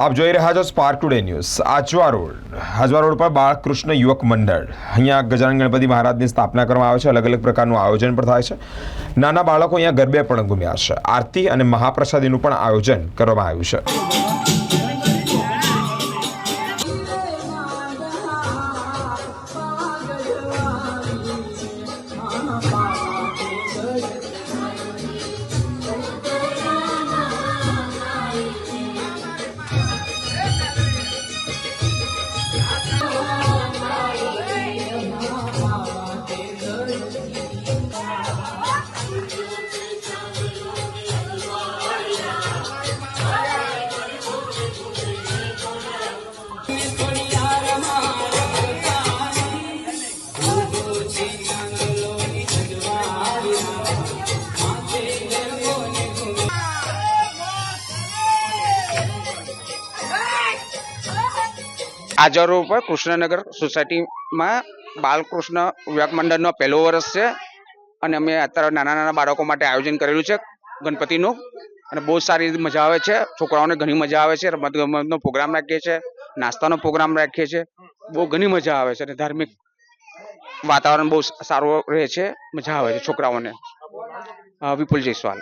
આપ જોઈ રહ્યા છો spark today news Ajwa road. Ajwa road પર બાળકૃષ્ણ યુવક મંડળ. અહીંયા ગજાનન ગણપતિ મહારાજની સ્થાપના કરવામાં આવે છે. અલગ અલગ પ્રકારનું આયોજન પણ થાય છે. નાના બાળકો અહીંયા ગરબે પણ ઘૂમ્યા છે. આરતી અને મહાપ્રસાદીનું પણ આયોજન કરવામાં આવ્યું છે. આજર ઉપર કૃષ્ણનગર સોસાયટીમાં બાલકૃષ્ણ વિવેક મંડળનો પહેલો વર્ષ છે. અને અમે અત્યારે નાના નાના બાળકો માટે આયોજન કરેલું છે ગણપતિનું. અને બહુ સારી મજા આવે છે. છોકરાઓને ઘણી મજા આવે છે. રમત ગમતનો પ્રોગ્રામ રાખીએ છીએ નાસ્તાનો પ્રોગ્રામ રાખીએ છીએ બહુ ઘણી મજા આવે છે અને ધાર્મિક વાતાવરણ બહુ સારું રહે છે. મજા આવે છે છોકરાઓને. વિપુલ જયસ્વાલ